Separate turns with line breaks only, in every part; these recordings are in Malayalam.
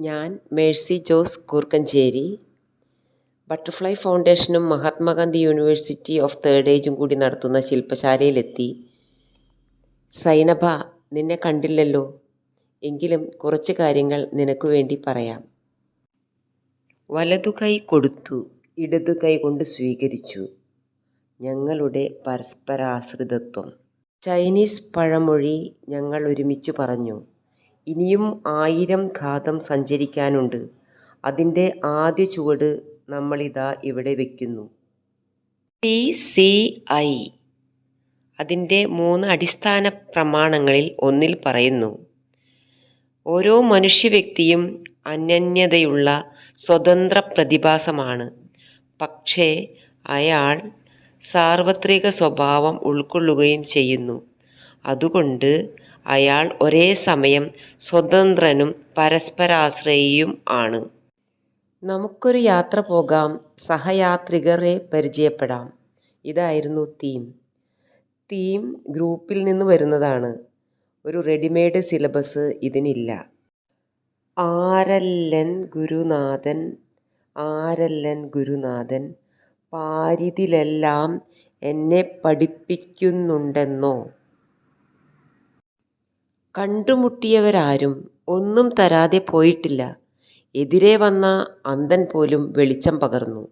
ഞാൻ മേഴ്സി ജോസ് കൂർക്കഞ്ചേരി ബട്ടർഫ്ലൈ ഫൗണ്ടേഷനും മഹാത്മാഗാന്ധി യൂണിവേഴ്സിറ്റി ഓഫ് തേർഡ് ഏജും കൂടി നടത്തുന്ന ശില്പശാലയിലെത്തി. സൈനഭ നിന്നെ കണ്ടില്ലല്ലോ. എങ്കിലും കുറച്ച് കാര്യങ്ങൾ നിനക്ക് വേണ്ടി പറയാം. വലതുകൈ കൊടുത്തു ഇടതു കൈ കൊണ്ട് സ്വീകരിച്ചു. ഞങ്ങളുടെ പരസ്പരാശ്രിതത്വം. ചൈനീസ് പഴമൊഴി ഞങ്ങൾ ഒരുമിച്ച് പറഞ്ഞു. ഇനിയും ആയിരം ഘാതം സഞ്ചരിക്കാനുണ്ട്. അതിന്റെ ആദ്യ ചുവട് നമ്മളിതാ ഇവിടെ വയ്ക്കുന്നു ടി സി ഐ. അതിന്റെ മൂന്ന് അടിസ്ഥാന പ്രമാണങ്ങളിൽ ഒന്നിൽ പറയുന്നു. ഓരോ മനുഷ്യ വ്യക്തിയും അനന്യതയുള്ള സ്വതന്ത്ര പ്രതിഭാസമാണ്. പക്ഷേ അയാൾ സാർവത്രിക സ്വഭാവം ഉൾക്കൊള്ളുകയും ചെയ്യുന്നു. അതുകൊണ്ട് അയാൾ ഒരേ സമയം സ്വതന്ത്രനും പരസ്പരാശ്രയിയും ആണ്. നമുക്കൊരു യാത്ര പോകാം സഹയാത്രികരെ പരിചയപ്പെടാം. ഇതായിരുന്നു തീം. തീം ഗ്രൂപ്പിൽ നിന്ന് വരുന്നതാണ്. ഒരു റെഡിമെയ്ഡ് സിലബസ് ഇതിനില്ല. ആരല്ലൻ ഗുരുനാഥൻ ആരല്ലൻ ഗുരുനാഥൻ പാരിതിലെല്ലാം എന്നെ പഠിപ്പിക്കുന്നുണ്ടെന്നോ? കണ്ടുമുട്ടിയവരാരും ഒന്നും തരാതെ പോയിട്ടില്ല. എതിരെ വന്ന അന്ധൻ പോലും വെളിച്ചം പകർന്നു.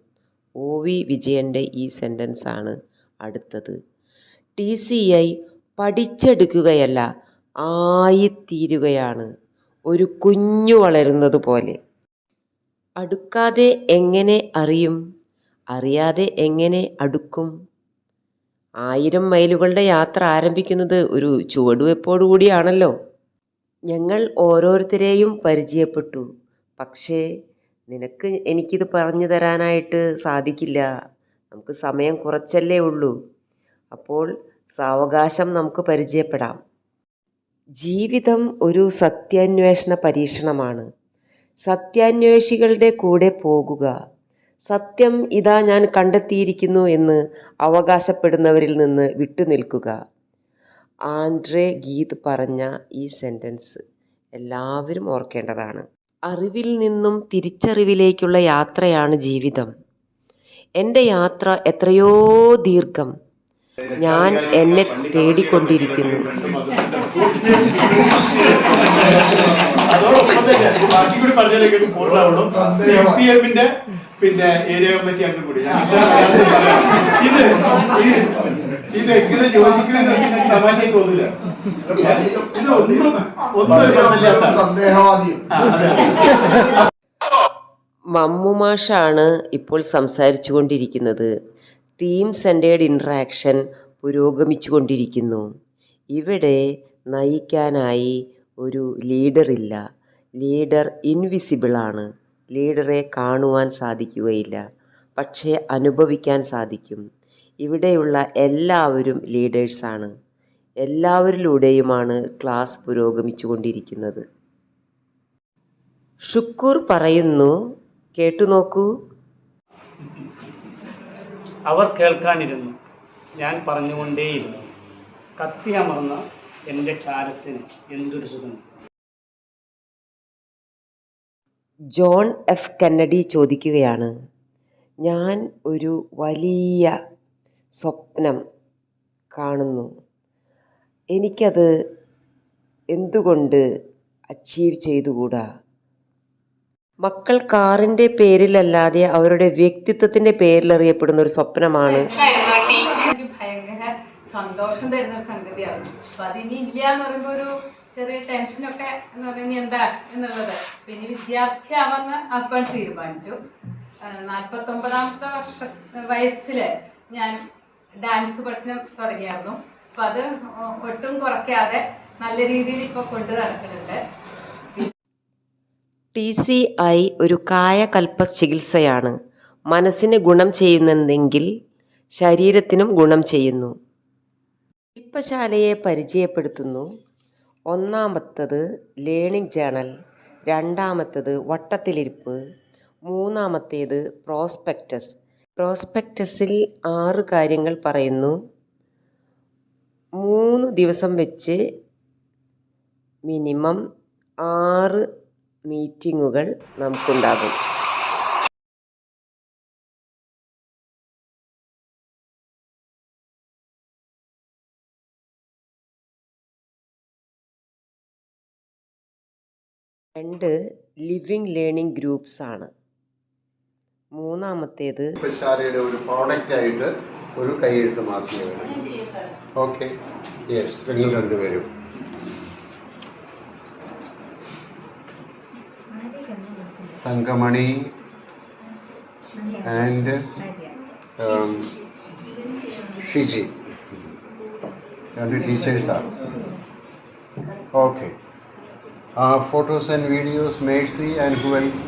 ഒ വി വിജയന്റെ ഈ സെന്റൻസാണ് അടുത്തത്. ടി സി ഐ പഠിച്ചെടുക്കുകയല്ല ആയിത്തീരുകയാണ്. ഒരു കുഞ്ഞു വളരുന്നത് പോലെ. അടുക്കാതെ എങ്ങനെ അറിയും? അറിയാതെ എങ്ങനെ അടുക്കും? ആയിരം മൈലുകളുടെ യാത്ര ആരംഭിക്കുന്നത് ഒരു ചുവടുവെപ്പോടുകൂടിയാണല്ലോ. ഞങ്ങൾ ഓരോരുത്തരെയും പരിചയപ്പെട്ടു. പക്ഷേ നിനക്ക് എനിക്കിത് പറഞ്ഞു തരാനായിട്ട് സാധിക്കില്ല. നമുക്ക് സമയം കുറച്ചല്ലേ ഉള്ളൂ. അപ്പോൾ സാവകാശം നമുക്ക് പരിചയപ്പെടാം. ജീവിതം ഒരു സത്യാന്വേഷണ പരീക്ഷണമാണ്. സത്യാന്വേഷികളുടെ കൂടെ പോകുക സത്യം ഇതാ ഞാൻ കണ്ടെത്തിയിരിക്കുന്നു എന്ന് അവകാശപ്പെടുന്നവരിൽ നിന്ന് വിട്ടുനിൽക്കുക. ആൻഡ്രേ ഗീത് പറഞ്ഞ ഈ സെന്റൻസ് എല്ലാവരും ഓർക്കേണ്ടതാണ്. അറിവിൽ നിന്നും തിരിച്ചറിവിലേക്കുള്ള യാത്രയാണ് ജീവിതം. എന്റെ യാത്ര എത്രയോ ദീർഘം. ഞാൻ എന്നെ തേടിക്കൊണ്ടിരിക്കുന്നു.
അതോടൊപ്പം തന്നെ ബാക്കി കൂടി പറഞ്ഞാലേക്ക് പൂർണമാവണം സി പി എമ്മിന്റെ പിന്നെ ഏരിയ കമ്മിറ്റി അംഗം കൂടി ഇത് ഇത് എങ്ങനെ യോജിക്കണമെന്ന് വെച്ചിട്ടുണ്ടെങ്കിൽ തമാശയ്ക്ക് തോന്നില്ല ഇത് ഒന്നും ഒന്നും
സന്ദേഹവാദിയും
മമ്മുമാഷാണ് ഇപ്പോൾ സംസാരിച്ചു കൊണ്ടിരിക്കുന്നത് തീം സെന്റേഡ് ഇൻട്രാക്ഷൻ പുരോഗമിച്ചു കൊണ്ടിരിക്കുന്നു ഇവിടെ നയിക്കാനായി ഒരു ലീഡറില്ല ലീഡർ ഇൻവിസിബിളാണ് ലീഡറെ കാണുവാൻ സാധിക്കുകയില്ല. പക്ഷേ അനുഭവിക്കാൻ സാധിക്കും. ഇവിടെയുള്ള എല്ലാവരും ലീഡേഴ്സാണ് എല്ലാവരിലൂടെയുമാണ് ക്ലാസ് പുരോഗമിച്ചു കൊണ്ടിരിക്കുന്നത് ഷുക്കൂർ പറയുന്നു കേട്ടു നോക്കൂ.
അവർ കേൾക്കാനിരുന്നു. ഞാൻ പറഞ്ഞുകൊണ്ടേയിരുന്നു. കത്തിയമർന്ന എന്റെ ചാരത്തിന് എന്തൊരു സുഖം?
ജോൺ എഫ് കെന്നഡി ചോദിക്കുകയാണ്. ഞാൻ ഒരു വലിയ സ്വപ്നം കാണുന്നു. എനിക്കത് എന്തുകൊണ്ട് അച്ചീവ് ചെയ്തുകൂടാ? മക്കൾ കാറിന്റെ പേരിലല്ലാതെ അവരുടെ വ്യക്തിത്വത്തിന്റെ പേരിൽ അറിയപ്പെടുന്ന ഒരു സ്വപ്നമാണ്.
സന്തോഷം തരുന്ന ഒരു സംഗതിയാണ്. അപ്പൊ അതിനി ഇല്ല എന്ന് പറയുമ്പോ ഒരു ചെറിയ ടെൻഷനൊക്കെ എന്ന് പറയുന്നത് എന്താ എന്നുള്ളത്. പിന്നെ വിദ്യാർത്ഥി ആവാന്ന് അപ്പോൾ തീരുമാനിച്ചു. നാൽപ്പത്തി ഒമ്പതാമത്തെ വർഷ വയസ്സിൽ ഞാൻ ഡാൻസ് പഠനം തുടങ്ങിയായിരുന്നു. അപ്പൊ അത് ഒട്ടും കുറയ്ക്കാതെ നല്ല രീതിയിൽ ഇപ്പൊ കൊണ്ടു നടക്കുന്നുണ്ട്.
ടി സി ഐ ഒരു കായകൽപ്പ ചികിത്സയാണ്. മനസ്സിന് ഗുണം ചെയ്യുന്നെങ്കിൽ ശരീരത്തിനും ഗുണം ചെയ്യുന്നു. ശില്പശാലയെ പരിചയപ്പെടുത്തുന്നു. ഒന്നാമത്തത് ലേണിംഗ് ജേണൽ രണ്ടാമത്തത് വട്ടത്തിലിരിപ്പ് മൂന്നാമത്തേത് പ്രോസ്പെക്റ്റസ് പ്രോസ്പെക്റ്റസിൽ ആറ് കാര്യങ്ങൾ പറയുന്നു. മൂന്ന് ദിവസം വെച്ച് മിനിമം ആറ് മീറ്റിങ്ങുകൾ നമുക്കുണ്ടാകും. രണ്ട് ലിവിങ് ലേണിംഗ് ഗ്രൂപ്പ്സ് ആണ്. മൂന്നാമത്തേത്
ശാലയുടെ ഒരു പ്രോഡക്റ്റ് ആയിട്ട് ഒരു കൈയെഴുത്ത് മാസിക ഓക്കെ. യെസ് നിങ്ങൾ രണ്ടുപേരും. തങ്കമണി ആൻഡ് ഷിജി. രണ്ട് ടീച്ചേഴ്സാണ്. Okay. Photos and videos Macy and who else?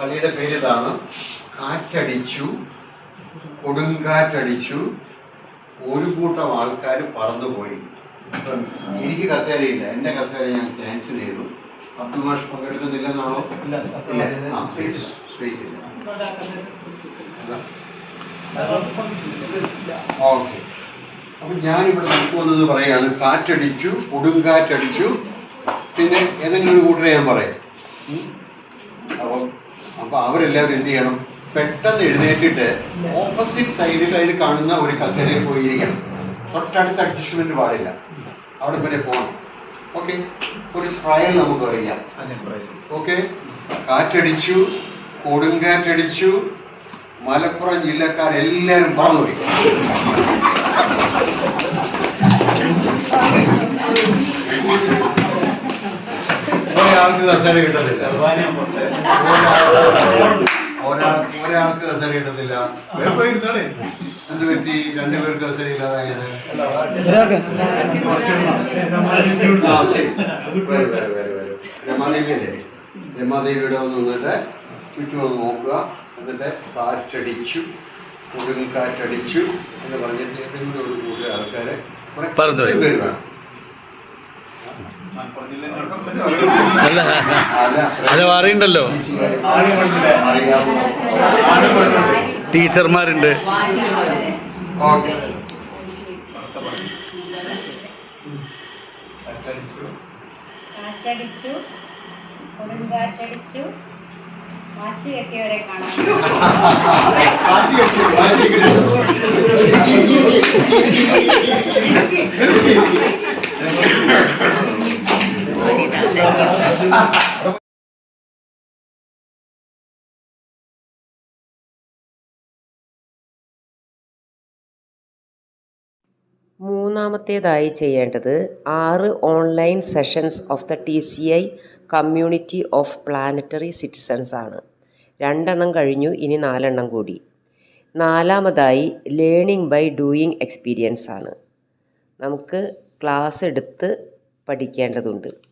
കളിയുടെ പേര് ഇതാണ് കാറ്റടിച്ചു കൊടുങ്കാറ്റടിച്ചു ഒരു കൂട്ടം ആൾക്കാർ പറന്നുപോയി. എനിക്ക് കസേരയില്ല എന്റെ കസേര ഞാൻ ക്യാൻസൽ ചെയ്തു. അബ്ദുൽ മാഷ് പങ്കെടുക്കുന്നില്ലെന്നാണോ സ്പേസ് ഇല്ല. സ്പേസ് ഇല്ല. ഓക്കെ. അപ്പൊ ഞാനിവിടെ നിൽക്കുമെന്നത് പറയാണ് കാറ്റടിച്ചു കൊടുങ്കാറ്റടിച്ചു. പിന്നെ ഏതെങ്കിലും ഒരു കൂട്ടരെ ഞാൻ പറയാം? അപ്പം അപ്പൊ അവരെല്ലാവരും എന്ത് ചെയ്യണം? പെട്ടെന്ന് എഴുന്നേറ്റിട്ട് ഓപ്പോസിറ്റ് സൈഡിലായിട്ട് കാണുന്ന ഒരു കസേരയിൽ പോയിരിക്കണം. തൊട്ടടുത്ത അഡ്ജസ്റ്റ്മെന്റ് പാടില്ല. അവിടെ വരെ പോകണം. ഓക്കെ ഒരു ട്രയൽ നമുക്ക് അറിയാം ഓക്കെ കാറ്റടിച്ചു കൊടുങ്കാറ്റടിച്ചു മലപ്പുറം ജില്ലക്കാരെല്ലാവരും പറന്നുപോയി ഒരാൾക്ക് കസേര കിട്ടത്തില്ല. ഒരാൾ ഒരാൾക്ക് കസേര കിട്ടത്തില്ല. എന്ത് പറ്റി? രണ്ടുപേർക്ക് കസേര ഇല്ലാതായത്? ആ ശരി. വരൂ വരൂ വരൂ വരൂ. രമാദേവിയല്ലേ? രമാദേവിയുടെ ഒന്ന് നിന്നിട്ട് ചുറ്റും ഒന്ന് നോക്കുക. എന്നിട്ട് കാറ്റടിച്ചു. കൊടുങ്കാറ്റടിച്ചു എന്ന് പറഞ്ഞിട്ട് ഏതെങ്കിലും ഒരു കൂട്ടം ആൾക്കാരെ. കുറെ. പേര് വേണം.
അല്ല അത് അറിയണ്ടല്ലോ.
അറിയാമോ
ടീച്ചർമാരുണ്ട്.
കാണാം
കാറ്റടിച്ചു. കൊടുങ്കാറ്റടിച്ചു വാച്ച് കെട്ടിയവരെ
കാണാം. കെട്ടി,
മൂന്നാമത്തേതായി ചെയ്യേണ്ടത് ആറ് online sessions of the T C I community of planetary citizens ആണ്. രണ്ടെണ്ണം കഴിഞ്ഞു ഇനി നാലെണ്ണം കൂടി. നാലാമതായി ലേണിംഗ് ബൈ ഡൂയിങ് എക്സ്പീരിയൻസ് ആണ്. നമുക്ക് ക്ലാസ് എടുത്ത് പഠിക്കേണ്ടതുണ്ട്.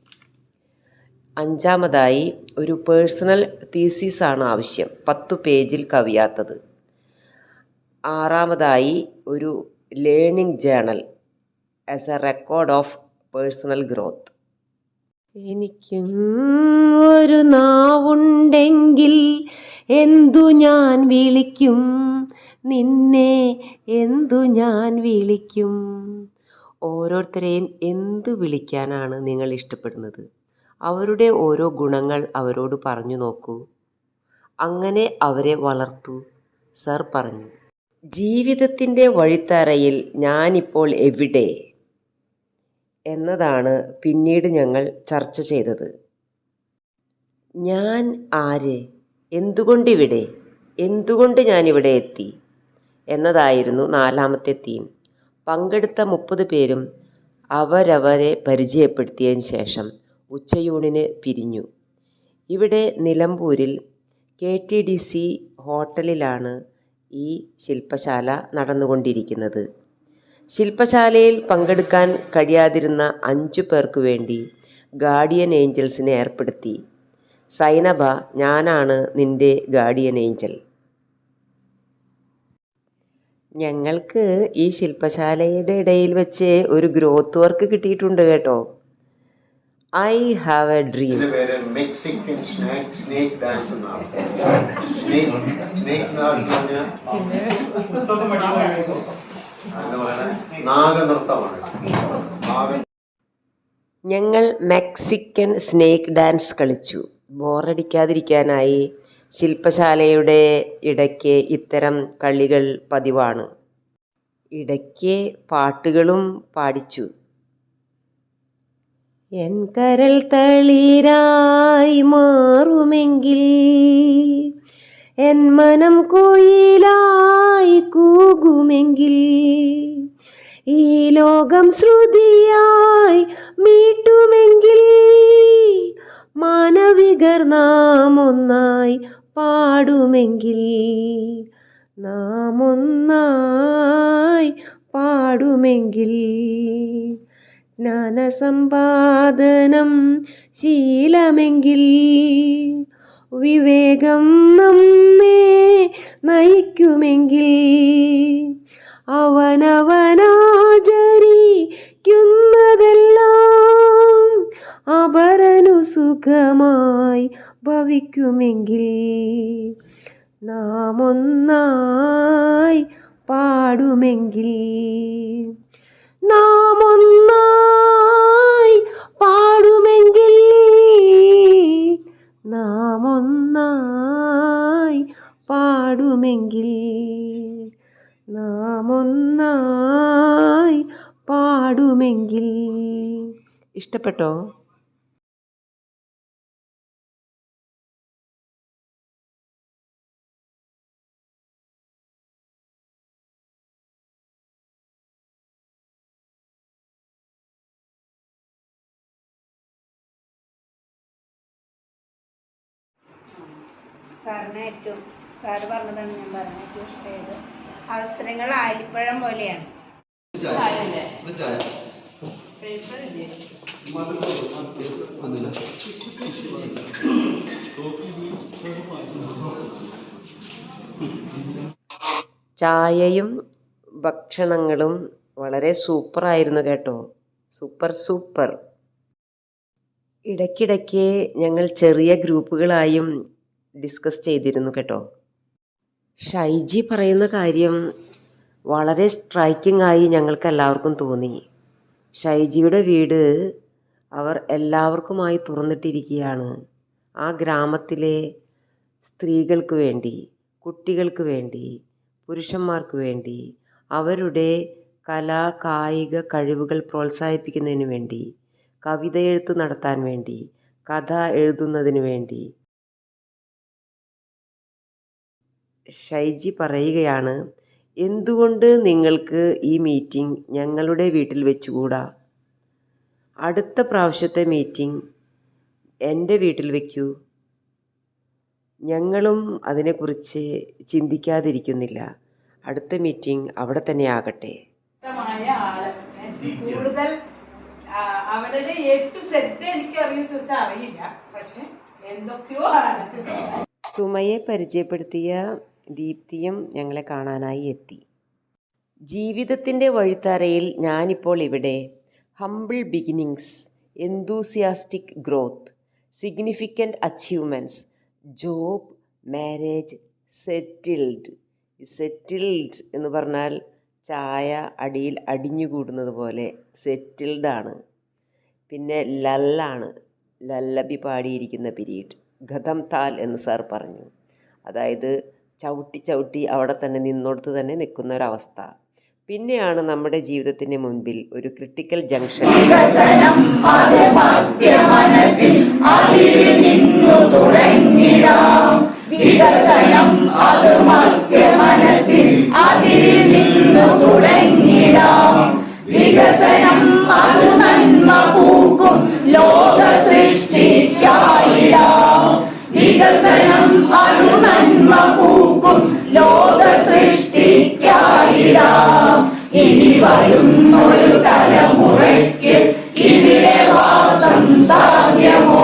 അഞ്ചാമതായി ഒരു പേഴ്സണൽ തീസിസ് ആണ് ആവശ്യം. പത്തു പേജിൽ കവിയാത്തത്. ആറാമതായി ഒരു learning journal as a record of personal growth എനിക്കും ഒരു നാവുണ്ടെങ്കിൽ എന്തു ഞാൻ വിളിക്കും? നിന്നെ എന്തു ഞാൻ വിളിക്കും? ഓരോരുത്തരെയും എന്തു വിളിക്കാനാണ് നിങ്ങൾ ഇഷ്ടപ്പെടുന്നത്? അവരുടെ ഓരോ ഗുണങ്ങൾ അവരോട് പറഞ്ഞു നോക്കൂ. അങ്ങനെ അവരെ വളർത്തു. സർ പറഞ്ഞു ജീവിതത്തിന്റെ വഴിത്തറയിൽ ഞാനിപ്പോൾ എവിടെ എന്നതാണ് പിന്നീട് ഞങ്ങൾ ചർച്ച ചെയ്തത്. ഞാൻ ആര്? എന്തുകൊണ്ടിവിടെ? എന്തുകൊണ്ട് ഞാനിവിടെ എത്തി എന്നതായിരുന്നു നാലാമത്തെ തീം. പങ്കെടുത്ത മുപ്പത് പേരും അവരവരെ പരിചയപ്പെടുത്തിയതിന് ശേഷം ഉച്ചയൂണിന് പിരിഞ്ഞു. ഇവിടെ നിലമ്പൂരിൽ കെ ടി ഡി സി ഹോട്ടലിലാണ് ഈ ശില്പശാല നടന്നുകൊണ്ടിരിക്കുന്നത്. ശില്പശാലയിൽ പങ്കെടുക്കാൻ കഴിയാതിരുന്ന അഞ്ചു പേർക്ക് വേണ്ടി ഗാർഡിയൻ ഏഞ്ചൽസിനെ ഏർപ്പെടുത്തി. സൈനബ ഞാനാണ് നിന്റെ ഗാർഡിയൻ ഏഞ്ചൽ. ഞങ്ങൾക്ക് ഈ ശില്പശാലയുടെ ഇടയിൽ വെച്ച് ഒരു ഗ്രോത്ത് വർക്ക് കിട്ടിയിട്ടുണ്ട് കേട്ടോ. ഐ ഹാവ് എ ഡ്രീം ഞങ്ങൾ മെക്സിക്കൻ സ്നേക്ക് ഡാൻസ് കളിച്ചു. ബോറടിക്കാതിരിക്കാനായി ശില്പശാലയുടെ ഇടയ്ക്ക് ഇത്തരം കളികൾ പതിവാണ്. ഇടയ്ക്ക് പാട്ടുകളും പാടിച്ചു. എൻ കരൾ തളിരായി മാറുമെങ്കിൽ എൻ മനം കോയിലായി കൂകുമെങ്കിൽ ഈ ലോകം ശ്രുതിയായി മീട്ടുമെങ്കിൽ മാനവികർ നാം ഒന്നായി പാടുമെങ്കിൽ നാം ഒന്നായി പാടുമെങ്കിൽ ജ്ഞാനസമ്പാദനം ശീലമെങ്കിൽ വിവേകം നമ്മെ നയിക്കുമെങ്കിൽ അവനവനാചരിക്കുന്നതെല്ലാം അപരനു സുഖമായി ഭവിക്കുമെങ്കിൽ നാം ഒന്നായി പാടുമെങ്കിൽ നാം ഒന്നായി പാടുമെങ്കിൽ നാം ഒന്നായി പാടുമെങ്കിൽ നാം ഒന്നായി പാടുമെങ്കിൽ. ഇഷ്ടപ്പെട്ടോ?
സാറിന് ഏറ്റവും സാറ് പറഞ്ഞതാണ് ഞാൻ പറഞ്ഞത് ഏറ്റവും ഇഷ്ടമായത്. അവസരങ്ങൾ ആലിപ്പഴം പോലെയാണ്.
ചായയും ഭക്ഷണങ്ങളും വളരെ സൂപ്പറായിരുന്നു കേട്ടോ. സൂപ്പർ സൂപ്പർ ഇടയ്ക്കിടയ്ക്ക് ഞങ്ങൾ ചെറിയ ഗ്രൂപ്പുകളായും ഡിസ്കസ് ചെയ്തിരുന്നു കേട്ടോ. ഷൈജി പറയുന്ന കാര്യം വളരെ സ്ട്രൈക്കിംഗ് ആയി ഞങ്ങൾക്ക് എല്ലാവർക്കും തോന്നി. ഷൈജിയുടെ വീട് അവർ എല്ലാവർക്കുമായി തുറന്നിട്ടിരിക്കുകയാണ്. ആ ഗ്രാമത്തിലെ സ്ത്രീകൾക്ക് വേണ്ടി കുട്ടികൾക്ക് വേണ്ടി പുരുഷന്മാർക്ക് വേണ്ടി അവരുടെ കലാ കായിക കഴിവുകൾ പ്രോത്സാഹിപ്പിക്കുന്നതിന് വേണ്ടി കവിത എഴുത്ത് നടത്താൻ വേണ്ടി കഥ എഴുതുന്നതിന് വേണ്ടി ഷൈജി പറയുകയാണ് എന്തുകൊണ്ട് നിങ്ങൾക്ക് ഈ മീറ്റിംഗ് ഞങ്ങളുടെ വീട്ടിൽ വെച്ചുകൂടാ? അടുത്ത പ്രാവശ്യത്തെ മീറ്റിംഗ് എന്റെ വീട്ടിൽ വയ്ക്കൂ ഞങ്ങളും അതിനെക്കുറിച്ച് ചിന്തിക്കാതിരിക്കുന്നില്ല. അടുത്ത മീറ്റിംഗ് അവിടെ തന്നെ ആകട്ടെ.
കൂടുതൽ അവളുടെ എട്ട് സെറ്റ് എനിക്ക് അറിയോ ചോദിച്ചാൽ അറിയില്ല. പക്ഷെ എന്തൊക്കെയോ ആണ്.
സുമയെ പരിചയപ്പെടുത്തിയ ദീപ്തിയും ഞങ്ങളെ കാണാനായി എത്തി. ജീവിതത്തിന്റെ വഴിത്തറയിൽ ഞാനിപ്പോൾ ഇവിടെ. Humble beginnings enthusiastic growth significant achievements job marriage settled settled എന്ന് പറഞ്ഞാൽ ചായ അടിയിൽ അടിഞ്ഞുകൂടുന്നത് പോലെ സെറ്റിൽഡാണ് പിന്നെ ലല്ലാണ് ലല്ലബി പാടിയിരിക്കുന്ന പിരീഡ്. ഗതം താൽ എന്ന് സാർ പറഞ്ഞു. അതായത് ചവിട്ടി ചവിട്ടി അവിടെ തന്നെ നിന്നോടത്ത് തന്നെ നിൽക്കുന്ന ഒരവസ്ഥ പിന്നെയാണ് നമ്മുടെ ജീവിതത്തിന് മുൻപിൽ ഒരു ക്രിട്ടിക്കൽ ജംഗ്ഷൻ
വികസനം എഴുതാം ഇനി വരും ഒരു തലമുറയ്ക്ക് ഇവിടെ വാസം സാധ്യമോ?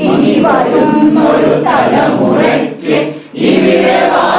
ഇനി വരും ഒരു തലമുറയ്ക്ക് ഇവിടെ വാ